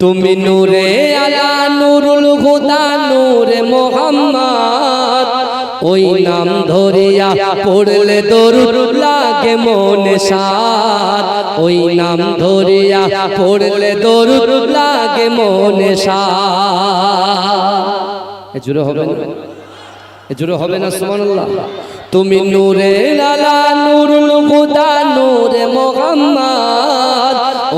তুমি নূরে আলা নুরুল হুদা, নূরে মোহাম্মদ। ওই নাম ধরিয়া পড়লে দরুদ লাগে মনে সাত ওই নাম ধরিয়া পড়লে দরুদ লাগে মনে এ জুড়ে হবে না? জুড়ে হবে না, সুবহানাল্লাহ? তুমি নূরে লালা নুরুল হুদা, নূরে মোহাম্মদ।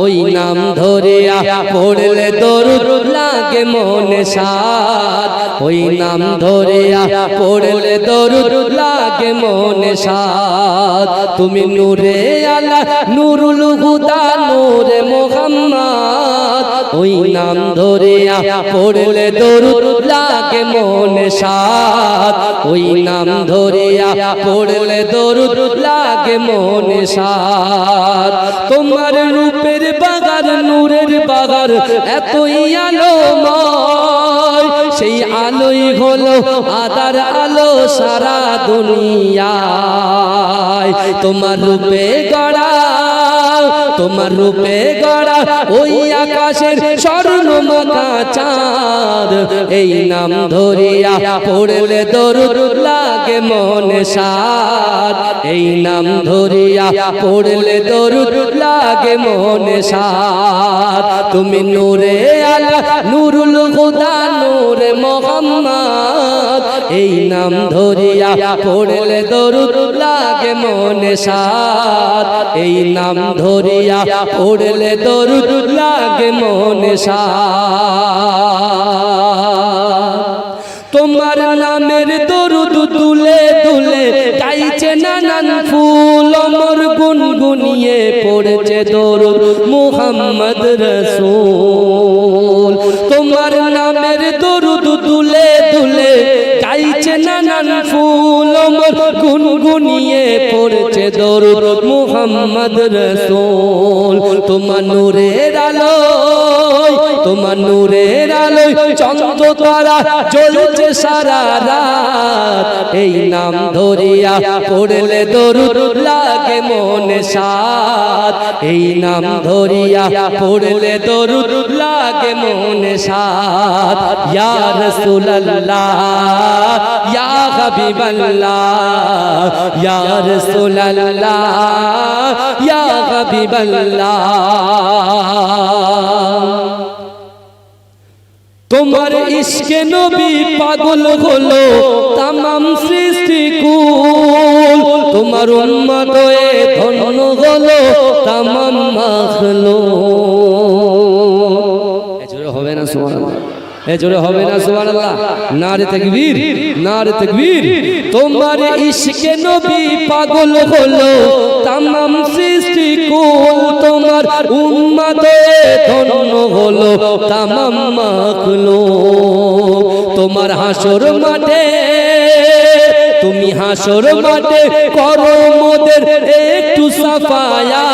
ওই নাম ধরিয়া পড়লে দরুদ লাগে মনে সাত ওই নাম ধরিয়া পড়লে দরুদ লাগে মনে সাত তুমি নূরে আলা নুরুল হুদা নূরে মোহাম্মদ। ওই নাম ধরিয়া পড়লে দরুদ লাগে মনে সাত। ওই নাম ধরিয়া পড়লে দরুদ লাগে মনে সাত। তোমার রূপের বাগার নূরের বাগার এতই আলোময়। সেই আলোই হলো আদার আলো সারা দুনিয়ায়। তোমার রূপে গড়া তোমার রূপে গড়া ওই আকাশের স্বর্ণ মাখা চাঁদ। এই নাম ধরিয়া পড়লে দরুদ লাগে মনে সাত এই নাম ধরিয়া পড়লে দরুদ লাগে মনে সাত তুমি নূরে আলা নুরুল হুদা, নূরে মোহাম্মদ। এই নাম ধরিয়া পড়লে দরুদ লাগে মনে সাত এই নাম ধরিয়া পড়লে দরুদ লাগে মনে সাত তোমার নামের দরুদ তুলে তুলে গাইছে নানান ফুল, অমর গুনগুনিয়ে পড়েছে দরুদ মুহাম্মদ রসূল। গুনগুনিয়ে পড়ছে দরুদ মুহাম্মদ রসুল। তোমার নূরের আলোয়, তোমার নূরের আলোয় চন্দ্র তারা জ্বলছে সারা রাত। এই নাম ধরিয়া পড়লে দরুদ লাগে মনে সাত। এই নাম ধরিয়া পড়লে দরুদ লাগে মনে সাত। ইয়া রাসূলুল্লাহ, ইয়া হাবিবাল্লাহ, ইয়া রাসূলুল্লাহ, ইয়া তোমার ইশকে নবী পাগল হলো, তামাম সৃষ্টি কুল তোমার উম্মত হয়ে ধন্য হলো তামাম মাখলো হবে না, সুবহানাল্লাহ। এজোরে হবে না, সুবহানাল্লাহ। নারে নারে তোমার ইশকে নবী পাগল হলো, তামাম সৃষ্টি তোমার উম্মত ধন্য হলো, তামাম মাখলো তোমার হাসর মাঠে তুমি হাসর মাঠে করো মোদের একটু সাফায়া।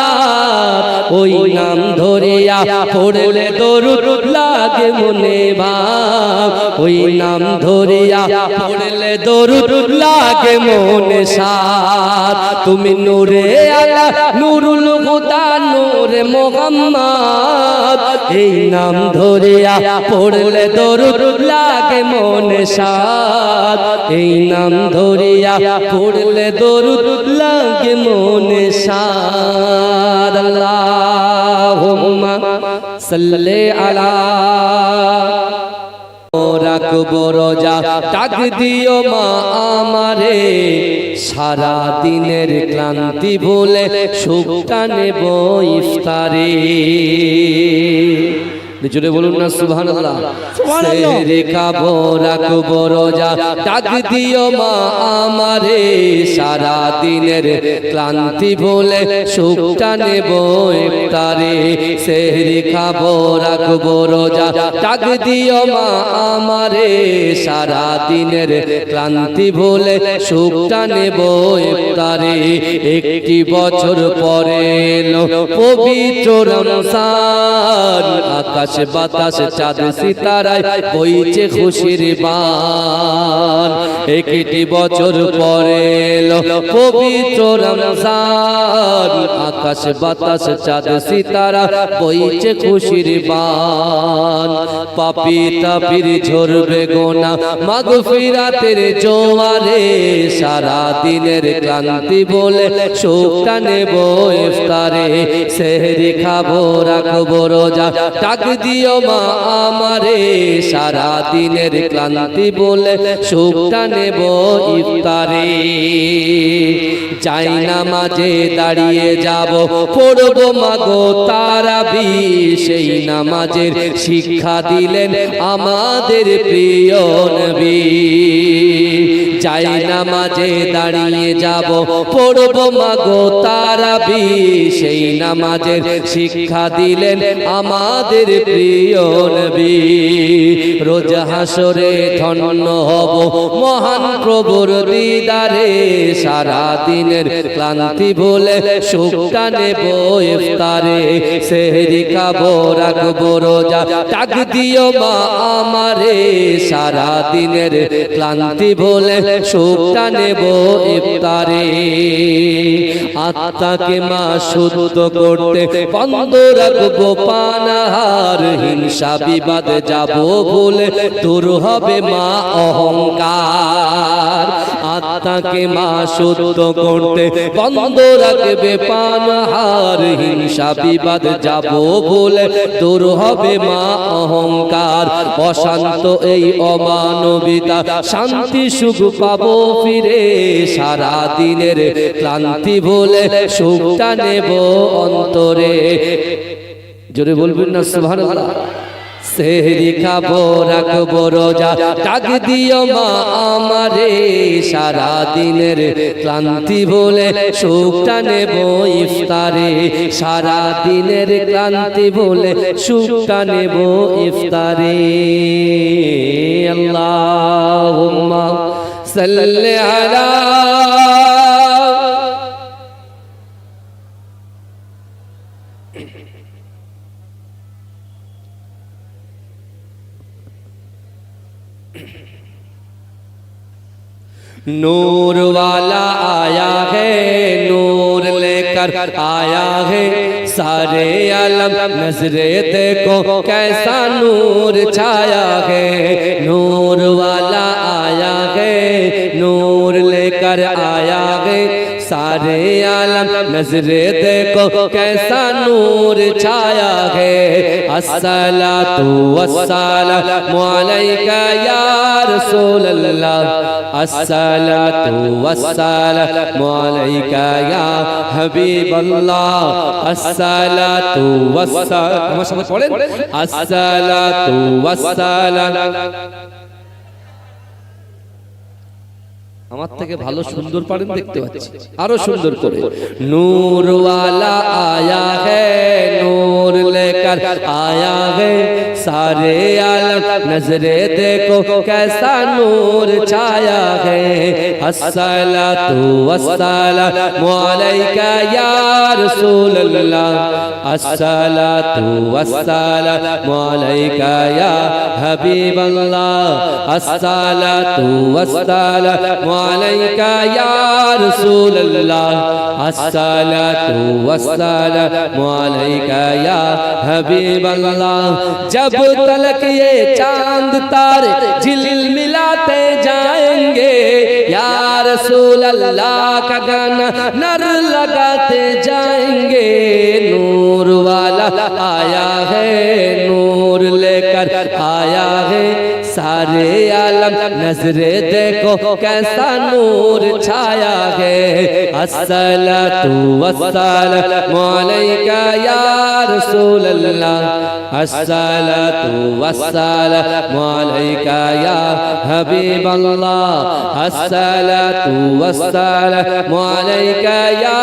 ওই নাম ধরিয়া পড়লে দরুদ লাগে মনে ভাব। ওই নাম ধরিয়া পড়লে দরুদ লাগে মনে সাত তুমি নূরে আলা, নুরুল হুদা, নূরে মোহাম্মদ। এই নাম ধরিয়া পড়লে দরুদ লাগে মনে সাত এই নাম ধরিয়া পড়লে দরুদ লাগে মনে সাত আল্লাহুম্মা সাল্লি আলা রাখব রোজা। ডাক দিও মা আমারে। সারা দিনের ক্লান্তি ভুলে সুখটা নেব ইফতারে। জোরে বলুন না সুবহানাল্লাহ। সেহরি খাব রাখব রোজা। ডাক দিও মা আমারে সারা দিনের ক্লান্তি ভুলে সুখটা নেব ইফতারে। সেহরি খাব রাখব রোজা। ডাক দিও মা আমারে সারা দিনের ক্লান্তি ভুলে সুখটা নেব ইফতারে। একটি বছর পরে পবিত্র রমজান আকাশ আকাশ বাতাস চাঁদ সিতারায় বইছে খুশির বান। একটি বছর পরে পবিত্র রমজান। আকাশ বাতাস, চাঁদ সিতারা বইছে খুশির বান। পাপি তাপির ঝরবে গোনা মাগফিরাতের জোয়ারে সারা দিনের ক্লান্তি বলে শোকটা নেব ইফতারে। সেহরি খাব, রাখব রোজা ডাক দিও মা আমারে সারা দিনের ক্লান্তি বলে শোকটা নেব ইফতারে। যাই না মাঝে দাঁড়িয়ে যাব, পড়ব মাগো তারাবি। সেই নামাজের শিক্ষা দিলেন আমাদের প্রিয় নবী। যাই নামাজে দাঁড়িয়ে যাব, পড়ব মাগো তারাবি। সেই নামাজের শিক্ষা দিলেন আমাদের প্রিয় নবী রোজ হাসরে ধন্য হব। মহান প্রভুর দিদারে সারা দিনের ক্লান্তি বলে সুখটা নেব ইফতারে সেহরি খাব রাখব রোজা। ডাক দিও মা আমারে সারা দিনের ক্লান্তি বলে সুখটা নেব ইফতারে। আত্মাকে মা শুদ্ধ করতে বন্ধ রাখব পানাহার। হিংসা বিবাদ যাব বলে দূর হবে মা অহংকার। আত্মাকে মা শুদ্ধ করতে বন্ধ রাখবে পানাহার, হিংসা বিবাদ যাব বলে দূর হবে মা অহংকার। অশান্ত এই অমানবিতা শান্তি সুখ পাবো ফিরে। সারা দিনের ক্লান্তি বলে সুখটা নেব অন্তরে। জোরে বলবেন না, সুবহানাল্লাহ। সেহরি খাব, রাখব রোজা। ডাক দিও মা আমারে সারা দিনের ক্লান্তি বলে সুখটা নেব ইফতারে। সারা দিনের ক্লান্তি বলে সুখটা নেব ইফতারে। আল্লাহুম্মা সাল্লি আলা نور والا آیا ہے، نور لے کر آیا ہے۔ سارے عالم نظرے دیکھو، کیسا نور چھایا ہے۔ نور والا आया है सारे आलम नजरे देखो कैसा नूर छाया है असला तो असला मालिका यार सोल्ला असला तो असला मालिका या हबीब अल्लाह असला तू असला असला तो असला আমার থেকে ভালো সুন্দর পারেন দেখতে পাচ্ছি আরো সুন্দর করে নূর वाला आया है नूर लेकर आया है सारे आलम नजरे देखो कैसा नूर छाया है अस्सलातु वस्सलामु अलैका या रसूल अल्लाह अस्सलातु वस्सलामु अलैका या हबीब अल्लाह अस्सलातु वस्सलामु अलैका या रसूल अल्लाह अस्सलातु वस्सलामु अलैका या हबीब अल्लाह जब तलक ये चांद तारे झिलमिलाते जाएंगे या रसूल अल्लाह का गाना नर लगाते जाएंगे नूर वाला आया सारे आलम नजरे देखो कैसा नूर छाया है अस्सलातु वस्सलामु अलैका या रसूल अल्लाह अस्सलातु वस्सलामु अलैका या हबीब अल्लाह अस्सलातु वस्सलामु अलैका या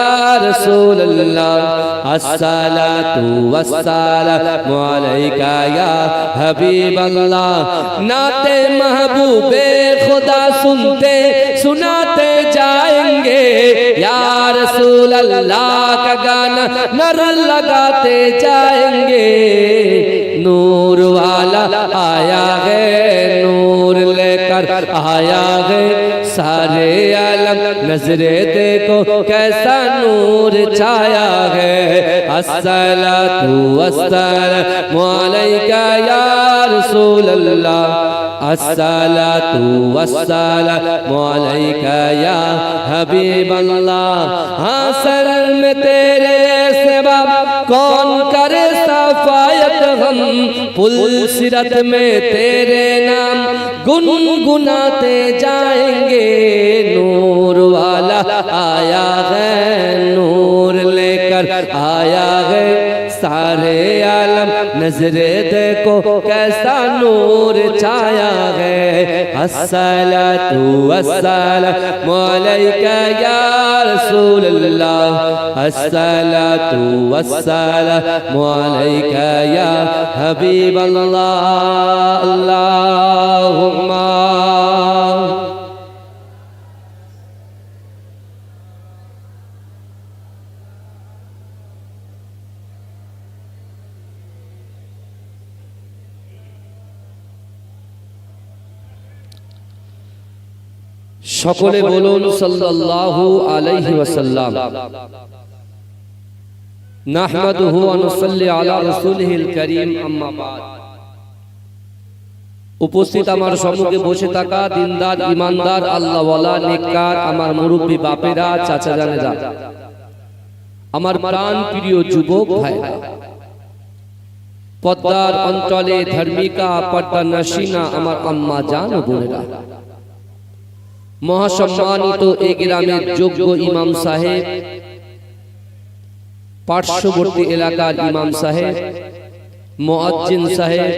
रसूल अल्लाह अस्सलातु वस्सलामु अलैका या हबीब अल्लाह باتیں محبوب خدا سنتے، سناتے جائیں گے۔ یا رسول اللہ کا گانا نر لگاتے جائیں گے۔ نور والا آیا ہے، نور لے کر آیا ہے۔ سارے عالم نظرے دیکھو، کیسا نور چھایا ہے۔ السلام علیکہ یا رسول اللہ۔ الصلاة والسلام عليك یا حبیب اللہ ہاں سرر میں تیرے سوا کون کر صفایت ہم پل سرت میں تیرے نام گنگناتے جائیں گے. نور والا آیا ہے، نور لے کر آیا ہے، سارے नजरे देखो कैसा नूर छाया है अस्सला तू अस्सला मौलिका या रसूल अल्लाह अस्सला तू अस्सला मौलिका या हबीब अल्लाह अल्लाहुम्मा সকলে বলুন সাল্লাল্লাহু আলাইহি ওয়াসাল্লাম। নাহমাদুহু ওয়া নুসাল্লি আলা রাসূলিহিল কারীম আম্মা বাদ। উপস্থিত আমার সম্মুখে বসে থাকা দিনদার ইমানদার আল্লাহওয়ালা নেককার আমার মুরব্বী বাপেরা চাচা জানেরা আমার প্রাণ প্রিয় যুবক ভাইরা পদ্মার অঞ্চলে ধর্মিকা পদ্মা নাসিনা আমার আম্মা জান বোনেরা। মহাসম্মানিত এ গ্রামের যোগ্য ইমাম সাহেব, পার্শ্ববর্তী এলাকার ইমাম সাহেব মোয়াজ্জিন সাহেব,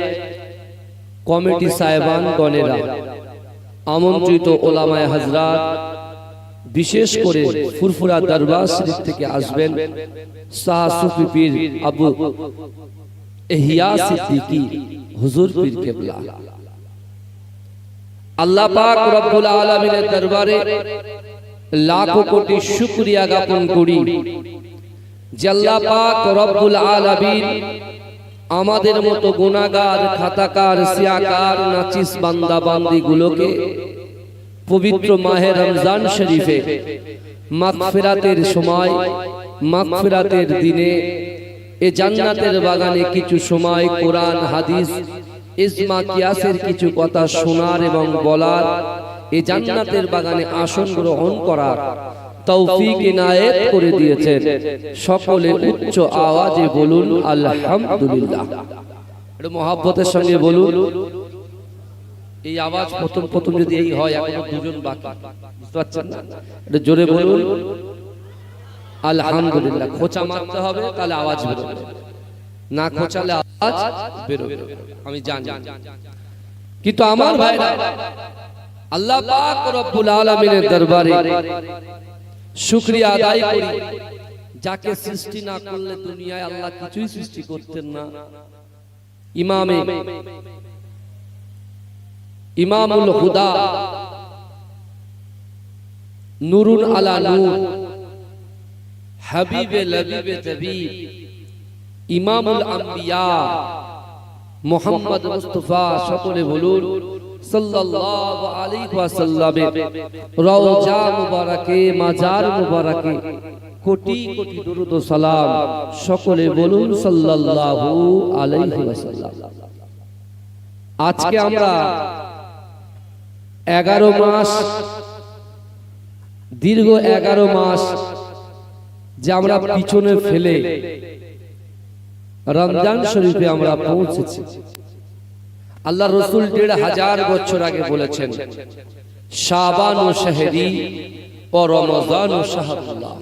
কমিটি সাহেবান গণেরা আমন্ত্রিত ওলামায় হাজরাত বিশেষ করে ফুরফুরা দরবার শরীফ থেকে আসবেন শাহ আবু এহিয়া হুজুর পীর কেবলা। আল্লাহ পাক রব্বুল আলামিনের দরবারে লাখো কোটি শুকরিয়া জ্ঞাপন করি যে আল্লাহ পাক রব্বুল আলামিন আমাদের মতো গুনাহগার, খাতাকার, সিয়াকার, নাচিস বান্দা বান্দি গুলোকে পবিত্র মাহে রমজান শরীফে মাগফিরাতের সময়, মাগফিরাতের দিনে এ জান্নাতের বাগানে কিছু সময় কোরআন, হাদিস ইসমা কিয়াসের কিছু কথা শোনার এবং বলার এই জান্নাতের বাগানে আসন গ্রহণ করার তৌফিক ইনায়েত করে দিয়েছেন। সকলে উচ্চ আওয়াজে বলুন, আলহামদুলিল্লাহ। এটা মহাব্বতের সঙ্গে বলুন। এই আওয়াজ প্রথম প্রথম যদি এই হয়, এখনও দুজন বাকি। বুঝতে পারছেন না? এটা জোরে বলুন। আলহামদুলিল্লাহ, খোঁচা মারতে হবে, তাহলে আওয়াজ বেরোবে। না খোঁচালে আওয়াজ বেরোবে। আমি জানি। কিন্তু আমার ভাইরা আল্লাহ পাক রব্বুল আলামিনের দরবারে শুকরিয়া আদায় করি। যাকে সৃষ্টি না করলে দুনিয়ায় আল্লাহ কিছুই সৃষ্টি করতেন না। ইমামে। ইমামুল হুদা। নুরুন আলা নূর। হাবিবে লবিবে তবিব ইমামুল আম্বিয়া মোহাম্মদ মুস্তফা সকলে বলুন সাল্লাল্লাহু আলাইহি ওয়াসাল্লামে রওজা মুবারাকে মাজার মুবারাকে কোটি কোটি দরুদ ও সালাম সকলে বলুন সাল্লাল্লাহু আলাইহি ওয়াসাল্লাম। আজকে আমরা এগারো মাস দীর্ঘ এগারো মাস যে আমরা পিছনে ফেলে রমজান শরীফে আমরা পৌঁছেছি। আল্লাহ রসুল দেড় হাজার বছর আগে বলেছেন, শাবান ও শাহরি ও রমজান ও শাহরুল্লাহ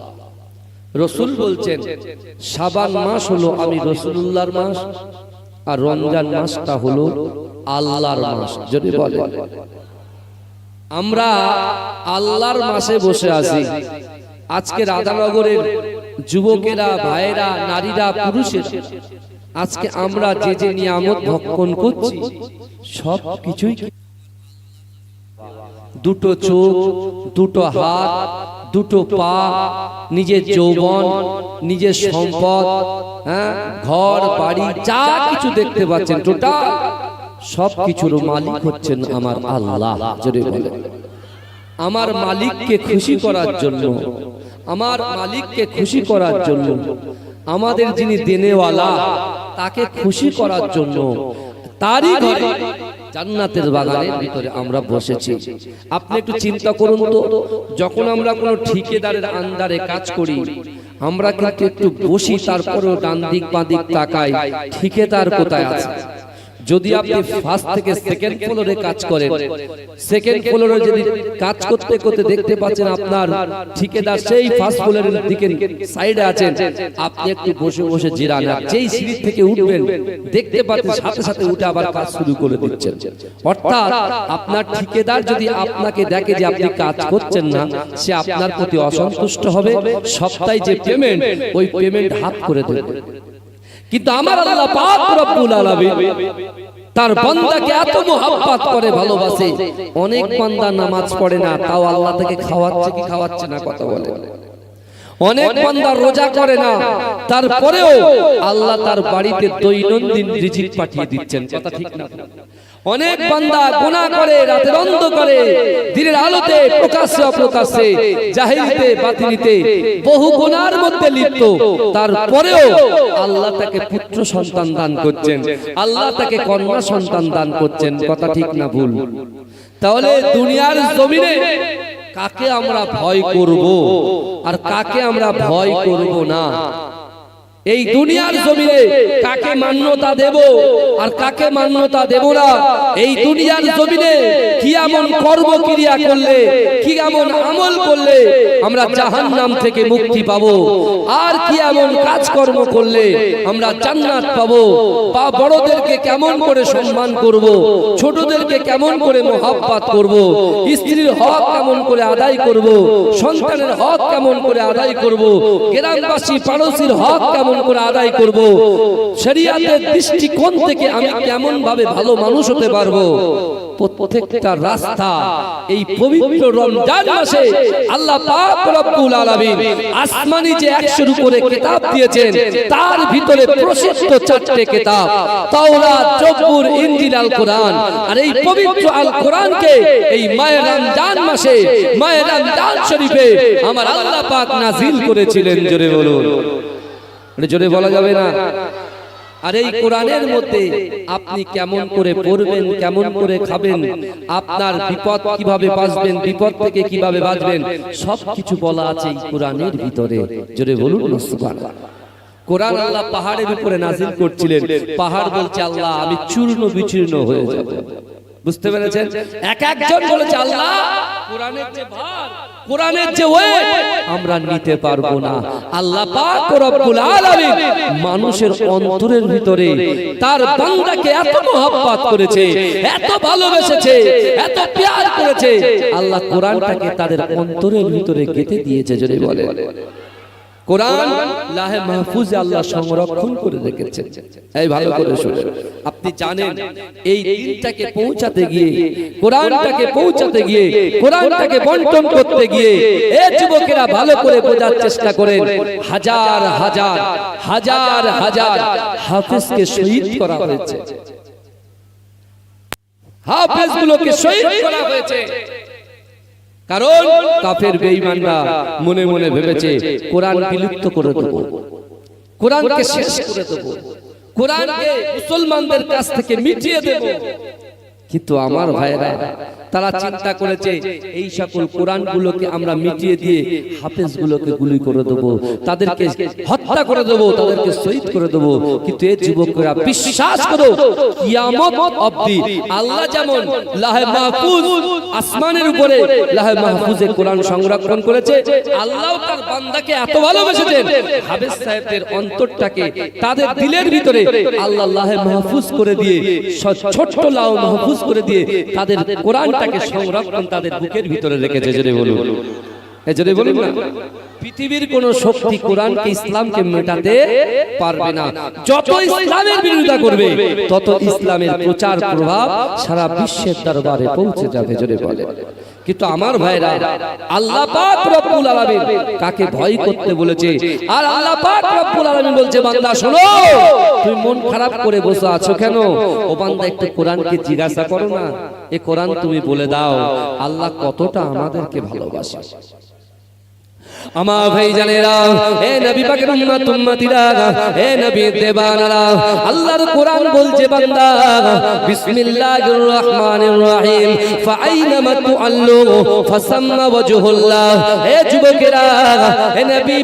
রসুল বলছেন, শাবান মাস হলো আমি রসুল্লাহর মাস আর রমজান মাসটা হলো আল্লাহর মাস, যদি বলে আমরা আল্লাহর মাসে বসে আছি। আজকে রাধানগরের যুবকেরা, ভাইয়েরা, নারীরা, পুরুষেরা, আজকে আমরা যে যে নিয়ামত ভক্ষণ করছি, সব কিছুই দুটো চোখ, দুটো হাত, দুটো পা, নিজের যৌবন, নিজের সম্পদ হ্যাঁ ঘর, বাড়ি, যা কিছু দেখতে পাচ্ছেন, টোটাল সব কিছুর মালিক হচ্ছেন আমার আল্লাহ আমার মালিককে খুশি করার জন্য আমার মালিককে খুশি করার জন্য আমাদের যিনি দেনেওয়ালা তাকে খুশি করার জন্য তারই ঘরে জান্নাতের বাগানের ভিতরে আমরা বসেছি। আপনি একটু চিন্তা করুন তো যখন আমরা কোনো ঠিকাদারের আন্ডারে কাজ করি আমরা কিন্তু একটু বসি তারপরেও ডান দিক বাঁ দিক তাকাই ঠিকাদার কোথায় আছে? যদি আপনি ফার্স্ট থেকে সেকেন্ড ফ্লোরে কাজ করেন সেকেন্ড ফ্লোরে যদি কাজ করতে করতে দেখতে পাচ্ছেন আপনার ঠিকাদার সেই ফার্স্ট ফ্লোরের দিকে সাইডে আছেন। আপনি একটু বসে বসে জিরান যেই সিঁড়ি থেকে উঠবেন দেখতে পাচ্ছেন সাথে সাথে উঠে আবার কাজ শুরু করে দিচ্ছেন। অর্থাৎ আপনার ঠিকাদার যদি আপনাকে দেখে যে আপনি কাজ করছেন না সে আপনার প্রতি অসন্তুষ্ট হবে। সপ্তাহে যে পেমেন্ট ওই পেমেন্ট হাত করে দেবে। কিন্তু আমার আল্লাহ পাক রব্বুল আলামিন তার বান্দাকে এত মোহাব্বত করে ভালোবাসে। অনেক বান্দা নামাজ পড়ে না, তাও আল্লাহ তাকে খাওয়াচ্ছে কি খাওয়াচ্ছে না, কথা বলে। অনেক বান্দা রোজা করে না। তারপরেও আল্লাহ তার বাড়িতে দৈনন্দিন রিজিক পাঠিয়ে দিচ্ছেন। কথা ঠিক না। অনেক বান্দা গুনাহ করে রাতের অন্ধকারে দিনের আলোতে প্রকাশ্যে অপ্রকাশ্যে জাহিরিতে বাতিনিতে বহু গুনার মধ্যে লিপ্ত। তারপরেও আল্লাহ তাকে পুত্র সন্তান দান করছেন। আল্লাহ তাকে কন্যা সন্তান দান করছেন। কথা ঠিক না ভুল। তাহলে দুনিয়ার জমিনে কাকে আমরা ভয় করব? আর কাকে আমরা ভয় করব না? এই দুনিয়ার জমিনে কাকে মান্যতা দেব আর কাকে মান্যতা দেব না? এই দুনিয়ার জমিনে কি এমন কর্মক্রিয়া করলে কি এমন আমল করলে আমরা জাহান্নাম থেকে মুক্তি পাবো? আর কি এমন কাজকর্ম করলে আমরা জান্নাত পাবো? বা বড়দেরকে কেমন করে সম্মান করব? ছোটদেরকে কেমন করে মোহাব্বত করব? স্ত্রীর হক কেমন করে আদায় করব? সন্তানের হক কেমন করে আদায় করব? গ্রামবাসী পাড়োশির হক কেমন করে আদায় করব? শরিয়াতের দৃষ্টিকোণ থেকে আমি কেমন ভাবে ভালো মানুষ হতে পারব? প্রত্যেকটা রাস্তা এই পবিত্র রমজান মাসে আল্লাহ পাক রব্বুল আলামিন আসমানি যে 100 এর উপরে কিতাব দিয়েছেন, তার ভিতরে প্রশস্ত চারটি কিতাব, তাওরাত জবুর ইনজিল আল কোরআন আর এই পবিত্র আল কোরআনকে এই মায়ে রমজান মাসে, মায়ে রমজান শরীফে আমার আল্লাহ পাক নাজিল করেছিলেন, জোরে বলুন। জোরে বলা যাবে না। আর এই কোরআনের মধ্যে আপনি কেমন করে পড়বেন, কেমন করে খাবেন, আপনার বিপদ কীভাবে বাঁচবেন, বিপদ থেকে কীভাবে বাঁচবেন, সব কিছু বলা আছে এই কোরআনের ভিতরে। জোরে বলুন কোরআন আল্লাহ পাহাড়ের উপরে নাজিল করছিলেন। পাহাড় বলছে, আল্লাহ, আমি চূর্ণ বিচূর্ণ হয়ে যাব। বুঝতে পেরেছেন? এক একজন বলেছে আল্লাহ কোরআনের যে ভার কোরআনের যে ওয়েট আমরা নিতে পারব না। আল্লাহ পাক রব্বুল আলামিন মানুষের অন্তরের ভিতরে তার বান্দাকে এত মোহাব্বত করেছে এত ভালোবেসেছে এত প্যার করেছে। আল্লাহ কোরআনটাকে তাদের অন্তরের ভিতরে গেঁথে দিয়েছে যদি বলে। কোরআন লাহে মাহফুজে আল্লাহ সংরক্ষণ করে রেখেছেন এই ভালো করে শুনুন আপনি জানেন এই দিনটাকে পৌঁছাতে গিয়ে কোরআনটাকে পৌঁছাতে গিয়ে কোরআনটাকে বন্টন করতে গিয়ে এ যুবকেরা ভালো করে বোঝার চেষ্টা করেন। হাজার হাজার হাজার হাজার হাফিজকে শহীদ করা হয়েছে। হাফেজগুলোকে শহীদ করা হয়েছে। কারণ কাফের বেঈমানরা মনে মনে ভেবেছে কোরআন বিলুপ্ত করে দেব। কোরআনকে শেষ করে দেব। কোরআনকে মুসলমানদের কাছ থেকে মিটিয়ে দেব। কিন্তু আমার ভাইরা তারা চিন্তা করেছে এই সকল কোরআনগুলোকে আমরা মিটিয়ে দিয়ে হাফেজগুলোকে গুলি করে দেব তাদেরকে হত্যা করে দেব তাদেরকে শহীদ করে দেব কিন্তু এই যুবকরা বিশ্বাস করো কিয়ামত অবধি আল্লাহ যেমন লাহে মাহফুজ আসমানের উপরে লাহে মাহফুজে কোরআন সংরক্ষণ করেছে আল্লাহ তার বান্দাকে এত ভালোবেসেছেন হাফেজ সাহেবদের অন্তরটাকে তাদের দিলের ভিতরে আল্লাহ লাহে মাহফুজ করে দিয়ে ছোট্ট লাও মাহফুজ করে দিয়ে তাদের কোরআনটাকে সংরক্ষণ তাদের বুকের ভিতরে রেখেছে জেনে বলুন। এই বলুন না। পৃথিবীর কোন শক্তি কোরআনকে ইসলামকে মেটাতে পারবে না। যত ইসলামের বিরোধিতা করবে তত ইসলামের প্রচার প্রভাব সারা বিশ্বের দরবারে পৌঁছে যাবে জোরে বলে। কিন্তু আমার ভাইরা আল্লাহ পাক রব্বুল আলামিন কাকে ভয় করতে বলেছে? আর আল্লাহ পাক রব্বুল আলামিন বলছে, বান্দা, শোনো, তুমি মন খারাপ করে বসে আছো কেন? ও বান্দা, একটু কোরআনকে জিজ্ঞাসা করো না। এ কোরআন তুমি বলে দাও, আল্লাহ কতটা আমাদেরকে ভালোবাসে। আমার ভাই জানেরা, হে নবী পাকের উম্মত উম্মতিরা, হে নবী দেবানারা, আল্লাহর কোরআন বলছে বান্দা, বিসমিল্লাহির রহমানির রহিম তুআল্লু ফাসাম্মা ওয়াজহুল্লাহ, হে যুবকেরা, হে নবী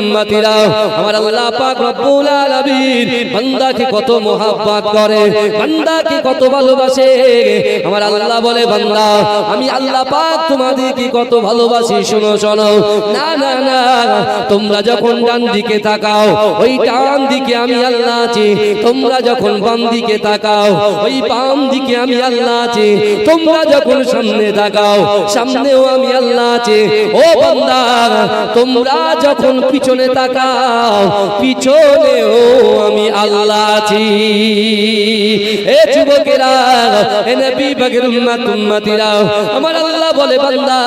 উম্মতিরা, আমার আল্লাহ পাক রব্বুল আলামিন বান্দাকে কত মোহাব্বত করে, বান্দাকে কত ভালোবাসে, আমার আল্লাহ বলে, বান্দা, আমি আল্লাহ পাক তোমাদেরকে কত ভালোবাসি, শোনো শোনো না না না তোমরা যখন ডান দিকে তাকাও, ওই ডান দিকে আমি আল্লাহ আছি। তোমরা যখন বাম দিকে তাকাও, ওই বাম দিকে আমি আল্লাহ আছি। তোমরা যখন সামনে তাকাও, সামনেও আমি আল্লাহ আছি। ও বান্দা, তোমরা যখন পিছনে তাকাও, পিছনেও আমি আল্লাহ আছি। এ যুবকেরা, এ নবী বাগের উম্মত উম্মতিরা আমার আল্লাহ বলে, বান্দা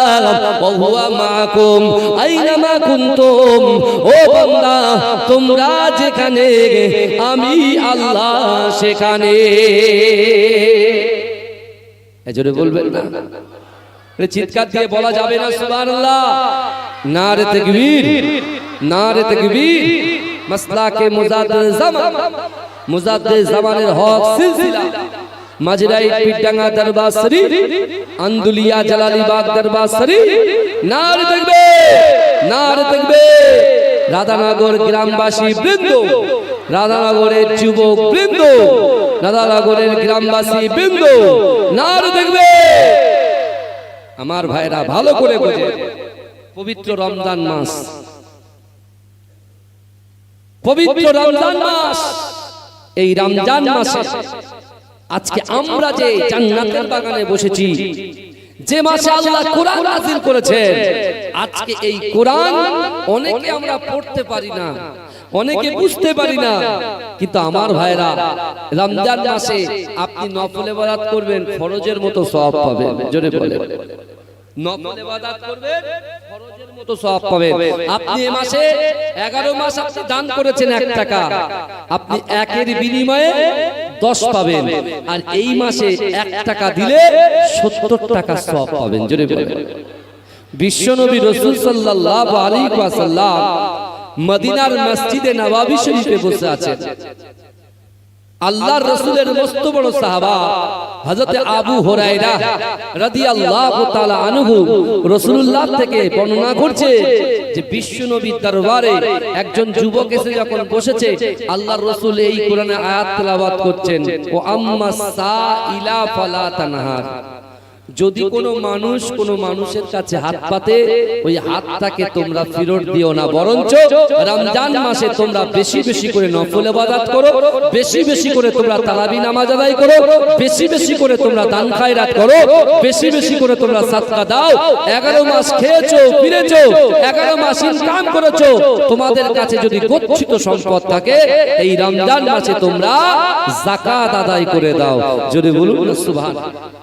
ওহুয়া মাকুম আইনামা কুনতুম? ও বান্দা তোমরা যেখানে আমি আল্লাহ সেখানে। এজরে বলবেন না। চিৎকার দিয়ে বলা যাবে না সুবহানাল্লাহ। নারে তাকবীর নারে তাকবীর। মাসলাকে মুজাদ্দিদ জামান মুজাদ্দিদ জামানের হক সিলসিলা। মাজরাই পিডাঙ্গা দরবার শরীফ আন্দুলিয়া জালালিবাগ দরবার শরীফ। নার দেখবে রাধানগর গ্রামবাসী বৃন্দ, রাধানগরের যুবক বৃন্দ, রাধানগরের গ্রামবাসী বৃন্দ, নার দেখবে। আমার ভাইরা ভালো করে বোঝে। পবিত্র রমজান মাস। পবিত্র রমজান মাস। এই রমজান মাসে আজকে আমরা যে জান্নাতের বাগানে বসেছি যে মাসে আল্লাহ কোরআন নাযিল করেছেন আজকে এই কোরআন অনেকে আমরা পড়তে পারি না। অনেকে বুঝতে পারি না। কিন্তু আমার ভাইরা রমজান মাসে আপনি নফল ইবাদত করবেন ফরজের মতো সওয়াব পাবেন। জোরে বলেন। নফল ইবাদত করবেন ফরজের মতো সওয়াব পাবেন। আপনি এই মাসে 11 মাস আপনি দান করেছেন 1 টাকা। আপনি একের বিনিময়ে 10 পাবেন। আর এই মাসে এক টাকা দিলে 70 টাকা সব পাবেন। জোরে বিশ্বনবী রসুল সাল্লাহ আলী ওয়াসাল্লাম মদিনার মসজিদে নবাবি শরীফে বসে আছেন। আল্লাহর রসুলের মস্ত বড় সাহাবা হজরত আবু হরাইরা রাদি আল্লাহ আনহু রসুল্লাহ থেকে বর্ণনা করছে যে বিশ্ব নবীর দরবারে একজন যুবক এসে যখন বসেছে আল্লাহর রসুল এই কোরআনে আয়াত তেলাওয়াত করছেন ও আম্মা সা ইলা ফালা তানহার। যদি কোনো মানুষ কোনো মানুষের কাছে হাত পাতে ওই হাতটাকে তোমরা ফেরত দিও না বরঞ্চ রমজান মাসে তোমরা বেশি বেশি করে নফল ইবাদত করো বেশি বেশি করে তোমরা তারাবি নামাজ আদায় করো বেশি বেশি করে তোমরা দান খায়রাত করো বেশি বেশি করে তোমরা সাদকা দাও 11 মাস খেয়েছো ফিরেছো 11 মাস ইনকাম করেছ তোমাদের কাছে যদি গচ্ছিত সম্পদ থাকে এই রমজান মাসে তোমরা যাকাত আদায় করে দাও যদি বলুন সুবহানাল্লাহ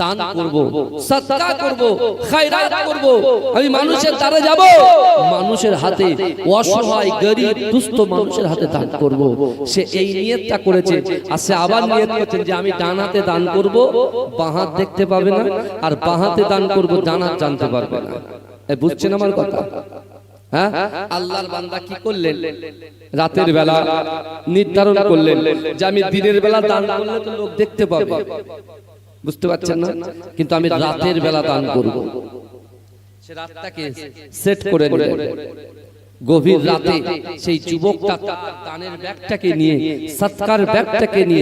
দান করব সদকা করব খায়রাত করব। আমি মানুষের দ্বারে যাব। মানুষের হাতে অসহায় গরিব দুস্থ মানুষের হাতে দান করব। সে এই নিয়তটা করেছে আর সে আবার নিয়ত করেছেন যে আমি ডান হাতে দান করব বাহাত দেখতে পাবে না আর বাঁ হাতে দান করব ডান হাত জানতে পারবে না। এ বুঝছেন আমার কথা? হ্যাঁ? আল্লাহর বান্দা কি করলেন? রাতের বেলা নির্ধারণ করলেন যে আমি দিনের বেলা দান করলে তো লোক দেখতে পাবে। বুঝতে পারছেন না? কিন্তু আমি রাতের বেলা দান করব। সে রাতটাকে সেট করে নেবে গভীর রাতে সেই যুবকটা দানের ব্যাগটাকে নিয়ে সৎকার ব্যাগটাকে নিয়ে